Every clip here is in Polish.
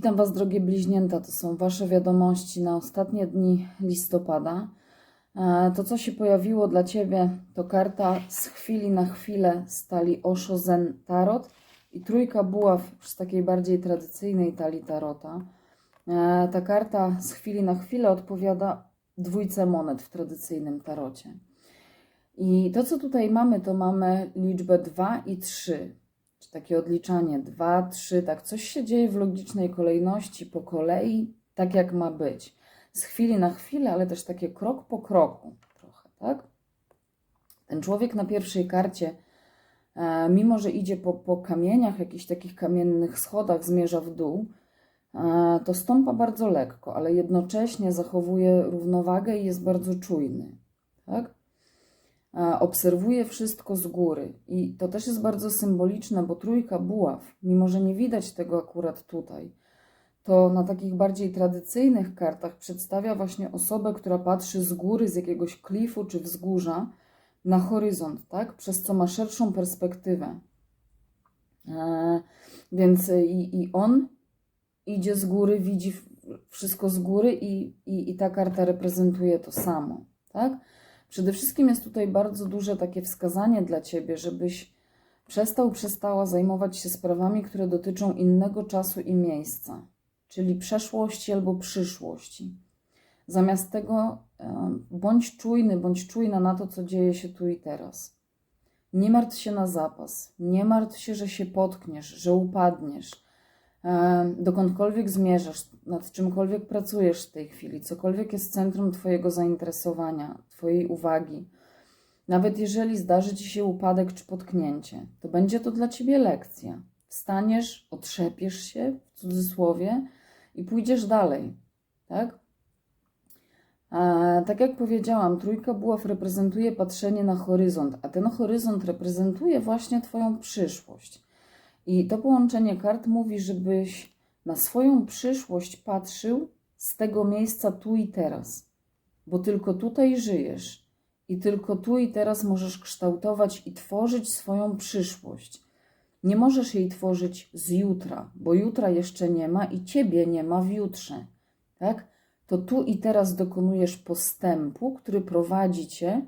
Witam Was, drogie bliźnięta. To są Wasze wiadomości na ostatnie dni listopada. E, To, co się pojawiło dla Ciebie, to karta z chwili na chwilę stali Osho Zen Tarot i trójka buław z takiej bardziej tradycyjnej talii Tarota. E, Ta karta z chwili na chwilę odpowiada dwójce monet w tradycyjnym tarocie. I to, co tutaj mamy, to mamy liczbę 2 i 3, czy takie odliczanie 2, 3, tak, coś się dzieje w logicznej kolejności, po kolei, tak jak ma być. Z chwili na chwilę, ale też takie krok po kroku trochę, tak? Ten człowiek na pierwszej karcie, e, mimo że idzie po, po kamieniach, jakichś takich kamiennych schodach, zmierza w dół, e, to stąpa bardzo lekko, ale jednocześnie zachowuje równowagę i jest bardzo czujny, tak? Obserwuje wszystko z góry. I to też jest bardzo symboliczne, bo trójka buław, mimo że nie widać tego akurat tutaj, to na takich bardziej tradycyjnych kartach przedstawia właśnie osobę, która patrzy z góry, z jakiegoś klifu czy wzgórza na horyzont, tak? Przez co ma szerszą perspektywę. E, więc i, i on idzie z góry, widzi wszystko z góry i, i, i ta karta reprezentuje to samo, tak? Przede wszystkim jest tutaj bardzo duże takie wskazanie dla ciebie, żebyś przestał, przestała zajmować się sprawami, które dotyczą innego czasu i miejsca, czyli przeszłości albo przyszłości. Zamiast tego bądź czujny, bądź czujna na to, co dzieje się tu i teraz. Nie martw się na zapas, nie martw się, że się potkniesz, że upadniesz, dokądkolwiek zmierzasz, nad czymkolwiek pracujesz w tej chwili, cokolwiek jest centrum Twojego zainteresowania, Twojej uwagi. Nawet jeżeli zdarzy Ci się upadek czy potknięcie, to będzie to dla Ciebie lekcja. Wstaniesz, otrzepiesz się, w cudzysłowie, i pójdziesz dalej, tak? A, tak jak powiedziałam, trójka buław reprezentuje patrzenie na horyzont, a ten horyzont reprezentuje właśnie Twoją przyszłość. I to połączenie kart mówi, żebyś na swoją przyszłość patrzył z tego miejsca tu i teraz, bo tylko tutaj żyjesz i tylko tu i teraz możesz kształtować i tworzyć swoją przyszłość. Nie możesz jej tworzyć z jutra, bo jutra jeszcze nie ma i ciebie nie ma w jutrze, tak? To tu i teraz dokonujesz postępu, który prowadzi cię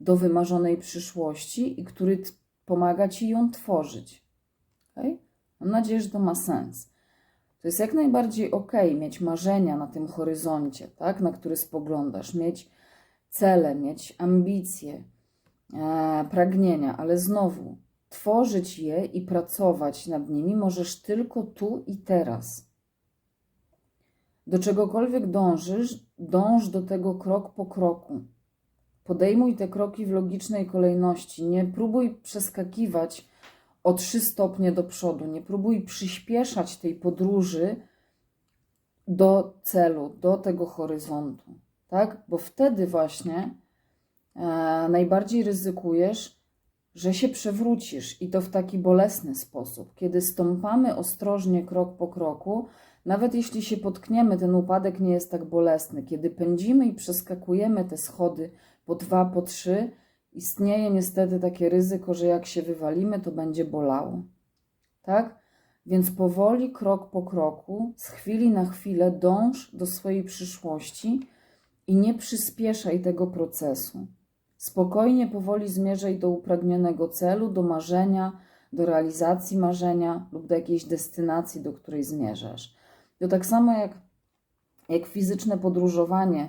do wymarzonej przyszłości i który pomaga ci ją tworzyć. Okay? Mam nadzieję, że to ma sens. To jest jak najbardziej ok mieć marzenia na tym horyzoncie, tak, na który spoglądasz, mieć cele, mieć ambicje, e, pragnienia, ale znowu tworzyć je i pracować nad nimi możesz tylko tu i teraz. Do czegokolwiek dążysz, dąż do tego krok po kroku. Podejmuj te kroki w logicznej kolejności. Nie próbuj przeskakiwać o trzy stopnie do przodu. Nie próbuj przyspieszać tej podróży do celu, do tego horyzontu, tak? Bo wtedy właśnie e, najbardziej ryzykujesz, że się przewrócisz i to w taki bolesny sposób. Kiedy stąpamy ostrożnie krok po kroku, nawet jeśli się potkniemy, ten upadek nie jest tak bolesny. Kiedy pędzimy i przeskakujemy te schody po dwa, po trzy, istnieje niestety takie ryzyko, że jak się wywalimy, to będzie bolało. Tak? Więc powoli, krok po kroku, z chwili na chwilę dąż do swojej przyszłości i nie przyspieszaj tego procesu. Spokojnie, powoli zmierzaj do upragnionego celu, do marzenia, do realizacji marzenia lub do jakiejś destynacji, do której zmierzasz. To tak samo jak, jak fizyczne podróżowanie,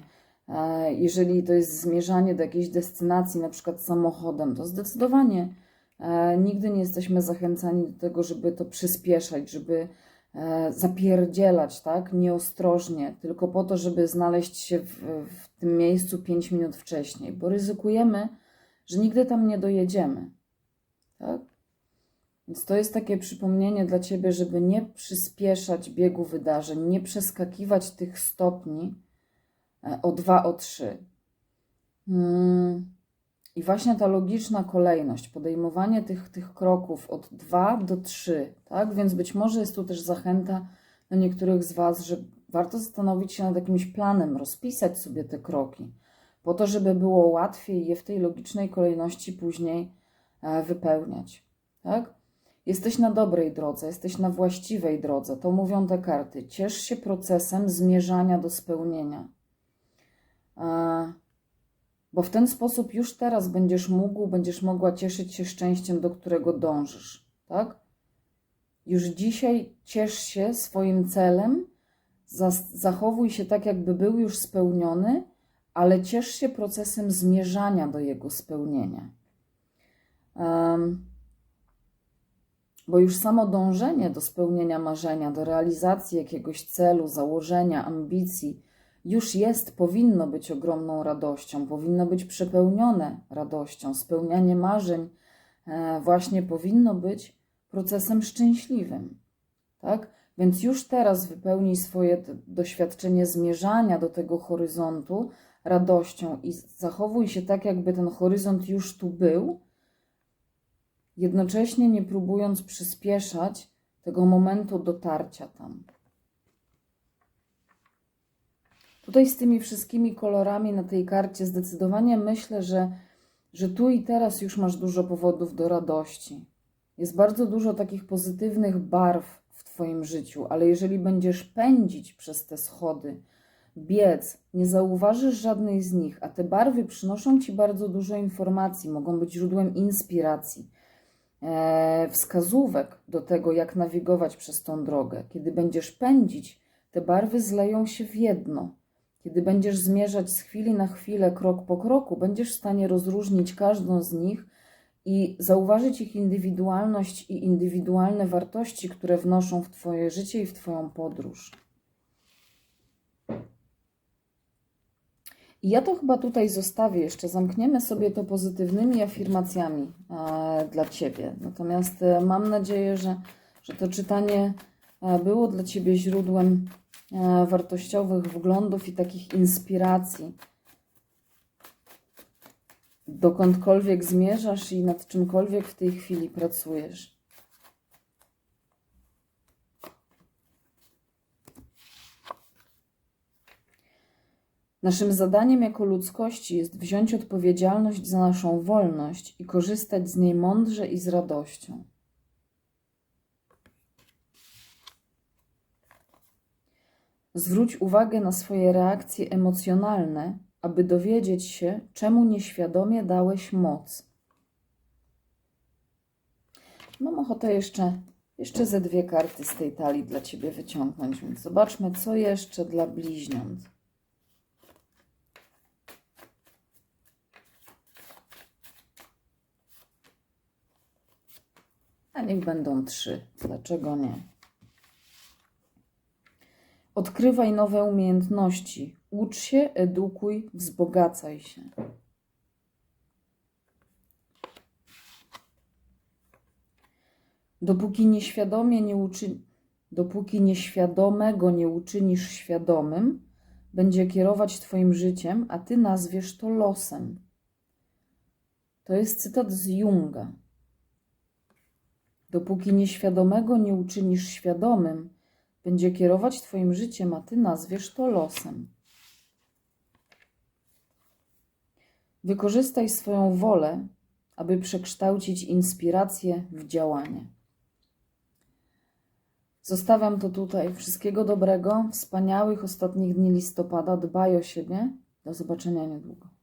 jeżeli to jest zmierzanie do jakiejś destynacji, na przykład samochodem, to zdecydowanie e, nigdy nie jesteśmy zachęcani do tego, żeby to przyspieszać, żeby e, zapierdzielać, tak, nieostrożnie, tylko po to, żeby znaleźć się w, w tym miejscu 5 minut wcześniej, bo ryzykujemy, że nigdy tam nie dojedziemy, tak? Więc to jest takie przypomnienie dla Ciebie, żeby nie przyspieszać biegu wydarzeń, nie przeskakiwać tych stopni o dwa, o trzy. Hmm. I właśnie ta logiczna kolejność, podejmowanie tych, tych kroków od 2 do 3, tak? Więc być może jest tu też zachęta dla niektórych z Was, że warto zastanowić się nad jakimś planem, rozpisać sobie te kroki, po to, żeby było łatwiej je w tej logicznej kolejności później wypełniać, tak? Jesteś na dobrej drodze, jesteś na właściwej drodze. To mówią te karty. Ciesz się procesem zmierzania do spełnienia. E, Bo w ten sposób już teraz będziesz mógł, będziesz mogła cieszyć się szczęściem, do którego dążysz. Tak? Już dzisiaj ciesz się swoim celem, zachowuj się tak, jakby był już spełniony, ale ciesz się procesem zmierzania do jego spełnienia. Bo już samo dążenie do spełnienia marzenia, do realizacji jakiegoś celu, założenia, ambicji, już jest, powinno być ogromną radością, powinno być przepełnione radością. Spełnianie marzeń e, właśnie powinno być procesem szczęśliwym. Tak? Więc już teraz wypełnij swoje doświadczenie zmierzania do tego horyzontu radością i zachowuj się tak, jakby ten horyzont już tu był, jednocześnie nie próbując przyspieszać tego momentu dotarcia tam. Tutaj z tymi wszystkimi kolorami na tej karcie zdecydowanie myślę, że, że tu i teraz już masz dużo powodów do radości. Jest bardzo dużo takich pozytywnych barw w Twoim życiu, ale jeżeli będziesz pędzić przez te schody, biec, nie zauważysz żadnej z nich, a te barwy przynoszą Ci bardzo dużo informacji, mogą być źródłem inspiracji, e, wskazówek do tego, jak nawigować przez tą drogę. Kiedy będziesz pędzić, te barwy zleją się w jedno. Kiedy będziesz zmierzać z chwili na chwilę, krok po kroku, będziesz w stanie rozróżnić każdą z nich i zauważyć ich indywidualność i indywidualne wartości, które wnoszą w Twoje życie i w Twoją podróż. I ja to chyba tutaj zostawię jeszcze. Zamkniemy sobie to pozytywnymi afirmacjami e, dla Ciebie. Natomiast e, mam nadzieję, że, że to czytanie e, było dla Ciebie źródłem wartościowych wglądów i takich inspiracji. Dokądkolwiek zmierzasz i nad czymkolwiek w tej chwili pracujesz. Naszym zadaniem jako ludzkości jest wziąć odpowiedzialność za naszą wolność i korzystać z niej mądrze i z radością. Zwróć uwagę na swoje reakcje emocjonalne, aby dowiedzieć się, czemu nieświadomie dałeś moc. Mam ochotę jeszcze, jeszcze ze dwie karty z tej talii dla Ciebie wyciągnąć, więc zobaczmy, co jeszcze dla bliźniąt. A niech będą trzy. Dlaczego nie? Odkrywaj nowe umiejętności. Ucz się, edukuj, wzbogacaj się. Dopóki nieświadomie nie uczy... Dopóki nieświadomego nie uczynisz świadomym, będzie kierować Twoim życiem, a Ty nazwiesz to losem. To jest cytat z Junga. Dopóki nieświadomego nie uczynisz świadomym, będzie kierować Twoim życiem, a Ty nazwiesz to losem. Wykorzystaj swoją wolę, aby przekształcić inspirację w działanie. Zostawiam to tutaj. Wszystkiego dobrego, wspaniałych ostatnich dni listopada. Dbaj o siebie. Do zobaczenia niedługo.